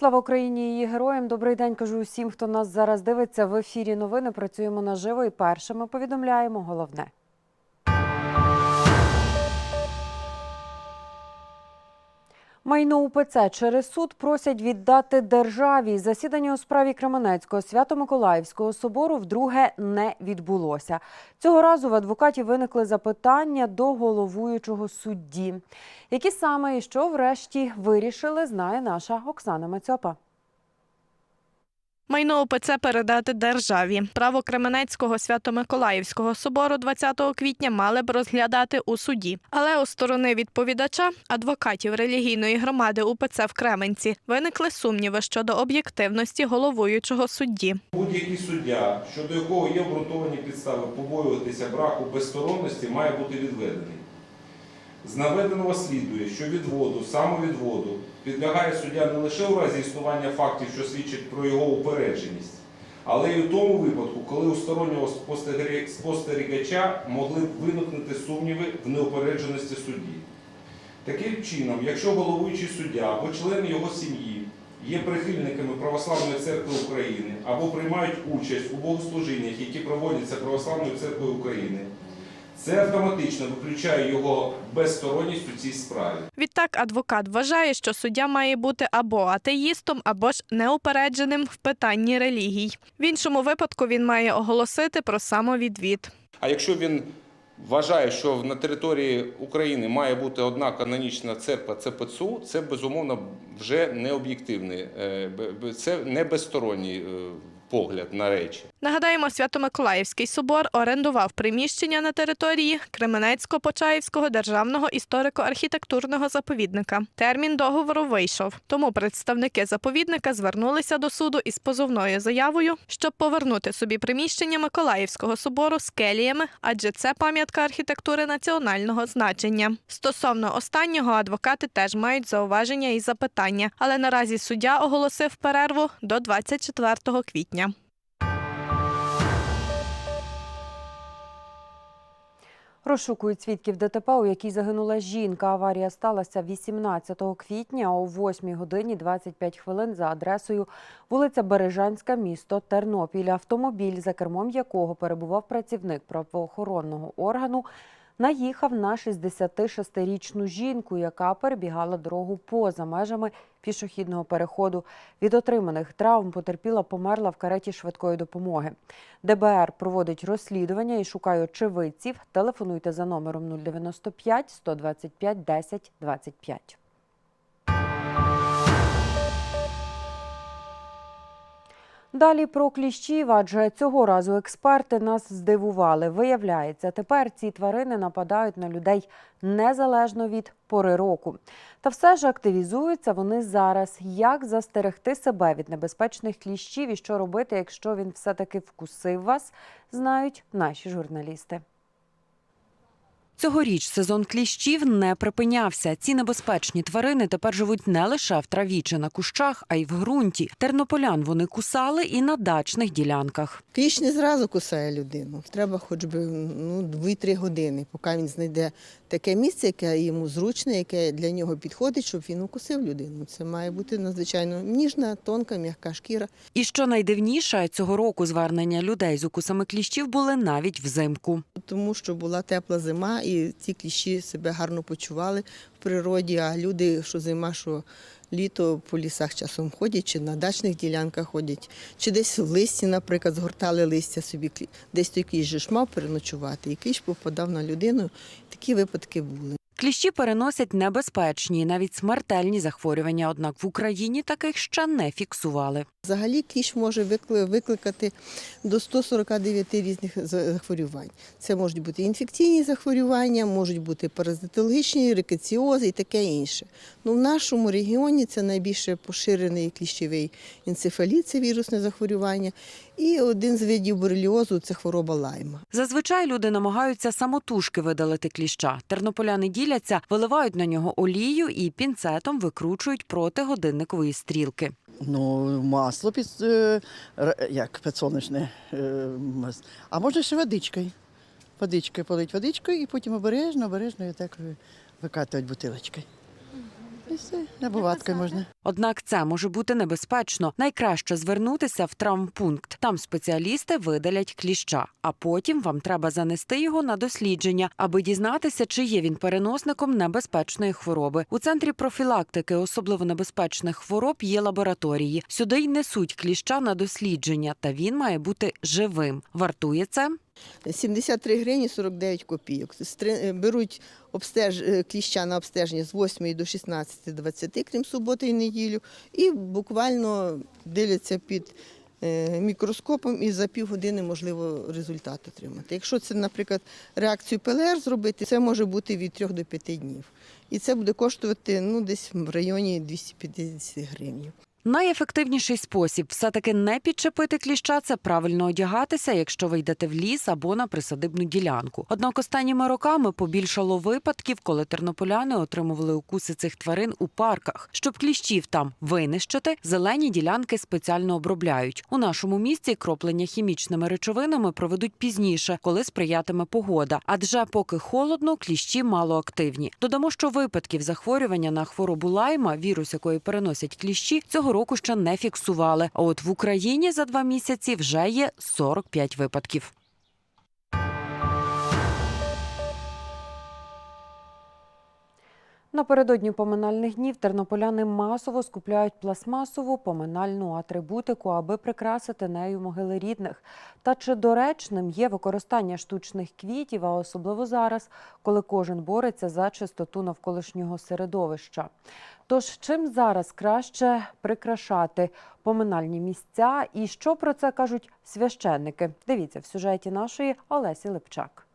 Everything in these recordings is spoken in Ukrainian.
Слава Україні і героям. Добрий день. Кажу усім, хто нас зараз дивиться. В ефірі новини працюємо наживо і першими повідомляємо головне. Майно УПЦ через суд просять віддати державі. Засідання у справі Кременецького Свято-Миколаївського собору вдруге не відбулося. Цього разу в адвокатів виникли запитання до головуючого судді. Які саме і що врешті вирішили, знає наша Оксана Мацьопа. Майно ОПЦ передати державі. Право Кременецького Свято-Миколаївського собору 20 квітня мали б розглядати у суді. Але у сторони відповідача, адвокатів релігійної громади УПЦ в Кременці, виникли сумніви щодо об'єктивності головуючого судді. Будь-який суддя, щодо якого є обґрунтовані підстави побоюватися браку безсторонності, має бути відведений. З наведеного слідує, що відводу, самовідводу підлягає суддя не лише у разі існування фактів, що свідчать про його упередженість, але й у тому випадку, коли у стороннього спостерігача могли б виникнути сумніви в неупередженості судді. Таким чином, якщо головуючий суддя або члени його сім'ї є прихильниками Православної церкви України або приймають участь у богослужіннях, які проводяться Православною церквою України, це автоматично виключає його безсторонність у цій справі. Відтак, адвокат вважає, що суддя має бути або атеїстом, або ж неупередженим в питанні релігій. В іншому випадку він має оголосити про самовідвід. А якщо він вважає, що на території України має бути одна канонічна церква, це ПЦУ, це безумовно вже не об'єктивний, е, це не безсторонній е, погляд на речі. Нагадаємо, Свято-Миколаївський собор орендував приміщення на території Кременецько-Почаївського державного історико-архітектурного заповідника. Термін договору вийшов. Тому представники заповідника звернулися до суду із позовною заявою, щоб повернути собі приміщення Миколаївського собору з келіями, адже це пам'ятка архітектури національного значення. Стосовно останнього, адвокати теж мають зауваження і запитання, але наразі суддя оголосив перерву до 24 квітня. Розшукують свідків ДТП, у якій загинула жінка. Аварія сталася 18 квітня о 8 годині 25 хвилин за адресою вулиця Бережанська, місто Тернопіль. Автомобіль, за кермом якого перебував працівник правоохоронного органу, наїхав на 66-річну жінку, яка перебігала дорогу поза межами пішохідного переходу. Від отриманих травм потерпіла померла в кареті швидкої допомоги. ДБР проводить розслідування і шукає очевидців. Телефонуйте за номером 095 125 10 25. Далі про кліщів, адже цього разу експерти нас здивували. Виявляється, тепер ці тварини нападають на людей незалежно від пори року. Та все ж активізуються вони зараз. Як застерегти себе від небезпечних кліщів і що робити, якщо він все-таки вкусив вас, знають наші журналісти. Цьогоріч сезон кліщів не припинявся. Ці небезпечні тварини тепер живуть не лише в траві чи на кущах, а й в ґрунті. Тернополян вони кусали і на дачних ділянках. Кліщ не зразу кусає людину. Треба хоч би ну, 2-3 години, поки він знайде таке місце, яке йому зручне, яке для нього підходить, щоб він укусив людину. Це має бути надзвичайно ніжна, тонка, м'яка шкіра. І що найдивніше, цього року звернення людей з укусами кліщів були навіть взимку. Тому що була тепла зима, і ці кліщі себе гарно почували в природі. А люди, що зима, що літо по лісах часом ходять, чи на дачних ділянках ходять, чи десь в листі, наприклад, згортали листя собі. Десь той кліщ же ж мав переночувати, і кліщ попадав на людину. Такі випадки були. Кліщі переносять небезпечні, навіть смертельні захворювання. Однак в Україні таких ще не фіксували. Взагалі кліщ може викликати до 149 різних захворювань. Це можуть бути інфекційні захворювання, можуть бути паразитологічні, рикеціози і таке інше. Ну, в нашому регіоні це найбільше поширений кліщовий енцефаліт, це вірусне захворювання. І один з видів бореліозу це хвороба лайма. Зазвичай люди намагаються самотужки видалити кліща. Тернополяни діляться, виливають на нього олію і пінцетом викручують проти годинникової стрілки. Ну, масло під, е, як підсолнечне. е, А можна ще водичкою. Водичкою полить водичкою і потім обережно, обережно і так викатують бутилочкою. І все, набуваткою можна. Однак це може бути небезпечно. Найкраще звернутися в травмпункт. Там спеціалісти видалять кліща, а потім вам треба занести його на дослідження, аби дізнатися, чи є він переносником небезпечної хвороби. У центрі профілактики особливо небезпечних хвороб є лабораторії. Сюди й несуть кліща на дослідження, та він має бути живим. Вартує це 73 гривні 49 копійок. Е, Беруть обстеж... е, кліща на обстеження з 8 до 16-20, крім суботи і неділю, і буквально дивляться під е, мікроскопом і за півгодини можливо результат отримати. Якщо це, наприклад, реакцію ПЛР зробити, це може бути від 3 до 5 днів. І це буде коштувати ну, десь в районі 250 гривень. Найефективніший спосіб все-таки не підчепити кліща це правильно одягатися, якщо ви йдете в ліс або на присадибну ділянку. Однак останніми роками побільшало випадків, коли тернополяни отримували укуси цих тварин у парках. Щоб кліщів там винищити, зелені ділянки спеціально обробляють. У нашому місті кроплення хімічними речовинами проведуть пізніше, коли сприятиме погода. Адже поки холодно, кліщі малоактивні. Додамо, що випадків захворювання на хворобу лайма, вірус якої переносять кліщі, цього року ще не фіксували. А от в Україні за два місяці вже є 45 випадків. Напередодні поминальних днів тернополяни масово скупляють пластмасову поминальну атрибутику, аби прикрасити нею могили рідних. Та чи доречним є використання штучних квітів, а особливо зараз, коли кожен бореться за чистоту навколишнього середовища? Тож чим зараз краще прикрашати поминальні місця і що про це кажуть священники? Дивіться в сюжеті нашої Олесі Липчак.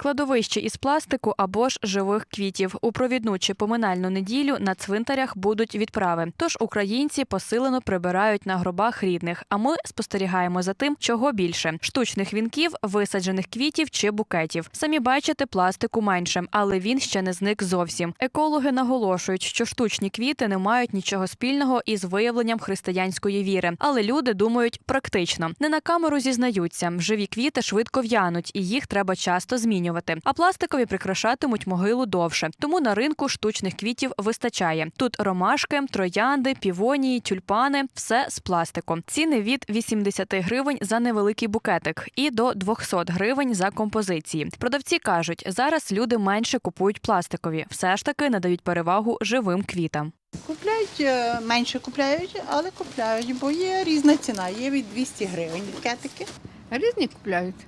Кладовище із пластику або ж живих квітів. У провідну чи поминальну неділю на цвинтарях будуть відправи. Тож українці посилено прибирають на гробах рідних. А ми спостерігаємо за тим, чого більше: штучних вінків, висаджених квітів чи букетів. Самі бачите, пластику менше, але він ще не зник зовсім. Екологи наголошують, що штучні квіти не мають нічого спільного із виявленням християнської віри. Але люди думають практично. Не на камеру зізнаються, живі квіти швидко в'януть, і їх треба часто змінювати. А пластикові прикрашатимуть могилу довше. Тому на ринку штучних квітів вистачає. Тут ромашки, троянди, півонії, тюльпани все з пластику. Ціни від 80 гривень за невеликий букетик і до 200 гривень за композиції. Продавці кажуть, зараз люди менше купують пластикові, все ж таки надають перевагу живим квітам. Купляють е, менше купляють, але купляють, бо є різна ціна. Є від 200 гривень букетики. Різні купляють.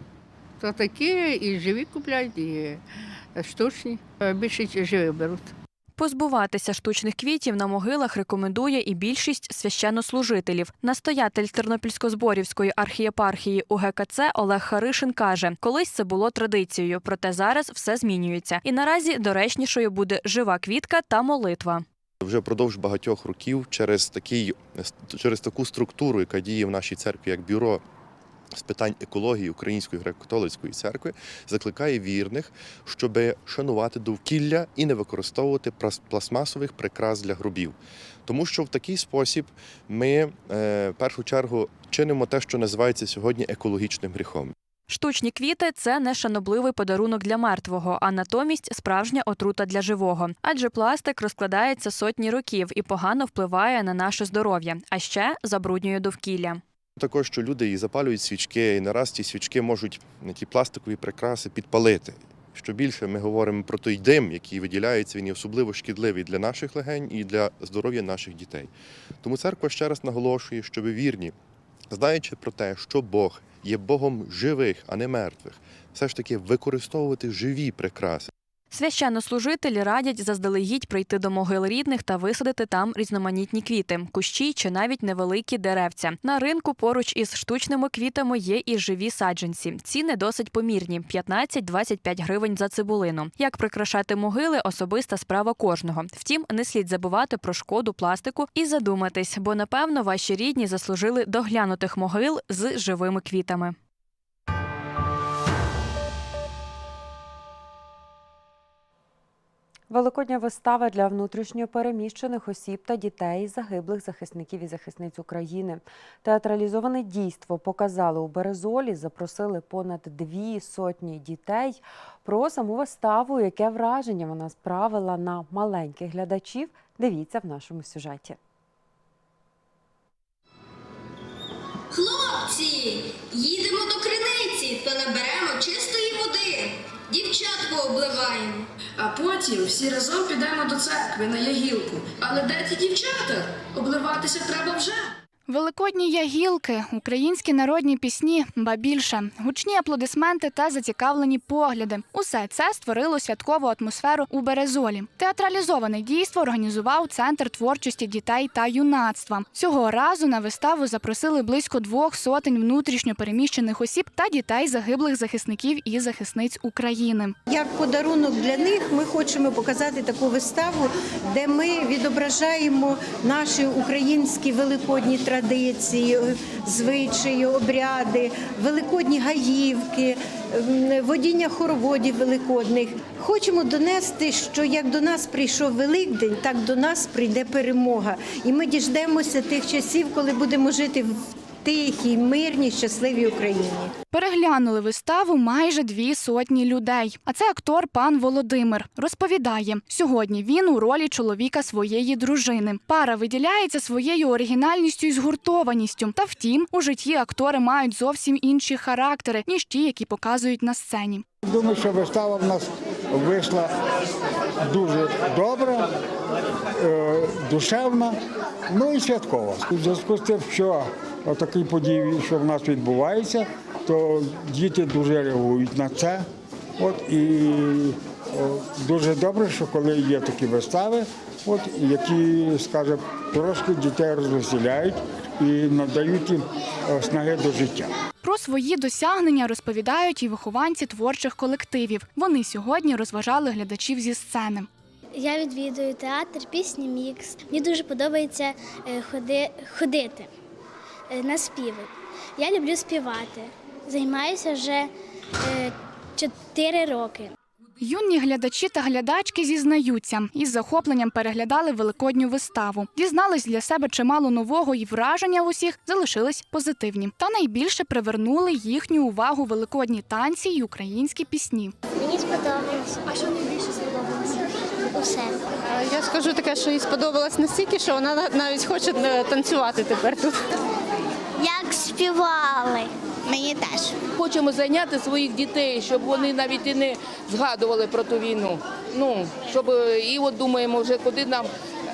То такі і живі купляють, і штучні. Е, Більше живі беруть. Позбуватися штучних квітів на могилах рекомендує і більшість священнослужителів. Настоятель Тернопільсько-Зборівської архієпархії УГКЦ Олег Харишин каже, колись це було традицією, проте зараз все змінюється. І наразі доречнішою буде жива квітка та молитва. Вже впродовж багатьох років через такий через таку структуру, яка діє в нашій церкві як бюро з питань екології Української греко-католицької церкви, закликає вірних, щоб шанувати довкілля і не використовувати плас- пластмасових прикрас для гробів. Тому що в такий спосіб ми е, в першу чергу чинимо те, що називається сьогодні екологічним гріхом. Штучні квіти це не шанобливий подарунок для мертвого, а натомість справжня отрута для живого. Адже пластик розкладається сотні років і погано впливає на наше здоров'я, а ще забруднює довкілля. Також що люди і запалюють свічки, і нараз ті свічки можуть ті пластикові прикраси підпалити. Що більше ми говоримо про той дим, який виділяється, він є особливо шкідливий для наших легень і для здоров'я наших дітей. Тому церква ще раз наголошує, щоб вірні, знаючи про те, що Бог є Богом живих, а не мертвих, все ж таки використовувати живі прикраси. Священнослужителі радять заздалегідь прийти до могил рідних та висадити там різноманітні квіти, кущі чи навіть невеликі деревця. На ринку поруч із штучними квітами є і живі саджанці. Ціни досить помірні 15-25 гривень за цибулину. Як прикрашати могили особиста справа кожного. Втім, не слід забувати про шкоду пластику і задуматись, бо напевно ваші рідні заслужили доглянутих могил з живими квітами. Великодня вистава для внутрішньо переміщених осіб та дітей загиблих захисників і захисниць України. Театралізоване дійство показали у Березолі, запросили понад дві сотні дітей. Про саму виставу, яке враження вона справила на маленьких глядачів, дивіться в нашому сюжеті. Хлопці, їдемо до криниці та наберемо чистої води. Дівчат пообливаємо. А потім всі разом підемо до церкви на ягілку. Але де ті дівчата? Обливатися треба вже. Великодні ягілки, українські народні пісні, ба більше, гучні аплодисменти та зацікавлені погляди. Усе це створило святкову атмосферу у Березолі. Театралізоване дійство організував центр творчості дітей та юнацтва. Цього разу на виставу запросили близько двох сотень внутрішньо переміщених осіб та дітей загиблих захисників і захисниць України. Як подарунок для них ми хочемо показати таку виставу, де ми відображаємо наші українські великодні традиції, звичаї, обряди, великодні гаївки, водіння хороводів великодних. Хочемо донести, що як до нас прийшов Великдень, так до нас прийде перемога. І ми діждемося тих часів, коли будемо жити в тихій, мирній, щасливій Україні. Переглянули виставу майже дві сотні людей. А це актор пан Володимир розповідає: сьогодні він у ролі чоловіка своєї дружини. Пара виділяється своєю оригінальністю і згуртованістю. Та втім, у житті актори мають зовсім інші характери ніж ті, які показують на сцені. Думаю, що вистава в нас вийшла дуже добра, е, душевна, ну і святкова. У зв'язку з тим, що такі події, що в нас відбуваються, то діти дуже реагують на це. От і дуже добре, що коли є такі вистави, от які, скажімо, трошки дітей розвеселяють і надають їм е, снаги до життя. Про свої досягнення розповідають і вихованці творчих колективів. Вони сьогодні розважали глядачів зі сцени. Я відвідую театр, пісні мікс. Мені дуже подобається е, ходи, ходити е, на співи. Я люблю співати. Займаюся вже 4 роки. Юні глядачі та глядачки зізнаються із захопленням переглядали великодню виставу. Дізнались для себе чимало нового і враження усіх залишились позитивні. Та найбільше привернули їхню увагу великодні танці й українські пісні. Мені сподобалося. А що найбільше сподобалося? Усе. Я скажу таке, що їй сподобалось настільки, що вона навіть хоче е, танцювати тепер тут. Співали. Мені теж. Хочемо зайняти своїх дітей, щоб вони навіть і не згадували про ту війну. Ну, щоб е, і от думаємо вже куди нам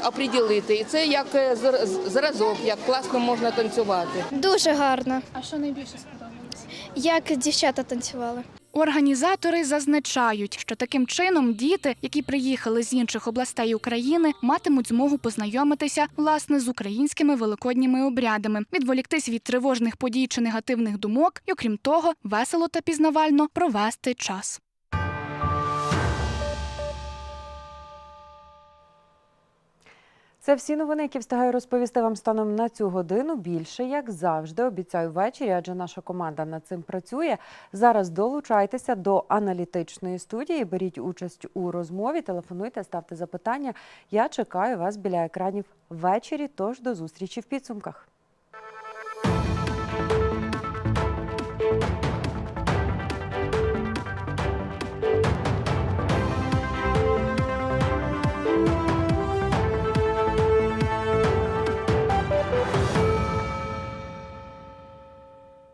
оприділити. І це як е, зр- зразок, як класно можна танцювати. Дуже гарно. А що найбільше сподобалося? Як дівчата танцювали. Організатори зазначають, що таким чином діти, які приїхали з інших областей України, матимуть змогу познайомитися власне з українськими великодніми обрядами, відволіктись від тривожних подій чи негативних думок, і окрім того, весело та пізнавально провести час. Це всі новини, які встигаю розповісти вам станом на цю годину. Більше, як завжди, обіцяю ввечері, адже наша команда над цим працює. Зараз долучайтеся до аналітичної студії, беріть участь у розмові, телефонуйте, ставте запитання. Я чекаю вас біля екранів ввечері. Тож до зустрічі в підсумках.